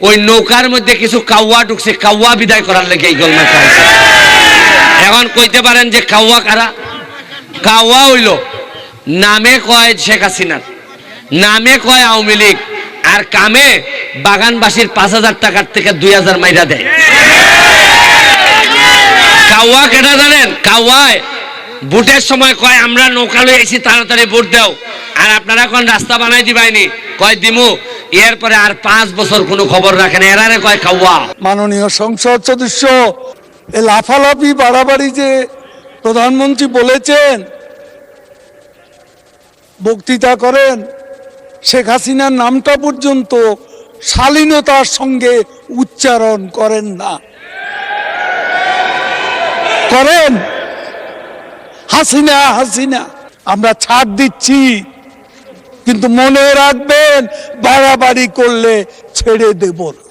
ওই নৌকার মধ্যে কিছু কাউয়া ঢুকছে, কাউয়া বিদায় করার লেগে এই খাইছে। এখন কইতে পারেন যে কাউয়া কারা? কাউয়া হইল, নামে কয় শেখ হাসিনার, নামে কয় আওয়ামী লীগ, আর কামে বাগানবাসীর পাঁচ হাজার টাকার থেকে দুই হাজার মাইরা দেয়। কাউয়া কেটা জানেন? কাউয়ায় ভোটের সময় কয়, আমরা নৌকা লই আইছি, তাড়াতাড়ি ভোট দাও। আর আপনারা এখন রাস্তা বানাই দিবাইনি। কয়, দিমু এরপরে আর পাঁচ বছর কোনো খবর রাখেন এরারে কয় কাউয়া মাননীয় সংসদ সদস্য লাফালাফি বাড়াবাড়ি যে প্রধানমন্ত্রী বলেছেন, বক্তৃতা করেন, শেখ হাসিনার নামটা পর্যন্ত শালীনতার সঙ্গে উচ্চারণ করেন না। করেন? হাসিনা হাসিনা, আমরা ছাড় দিচ্ছি। কিন্তু মনে রাখবেন বাড়াবাড়ি করলে ছেড়ে দেব না।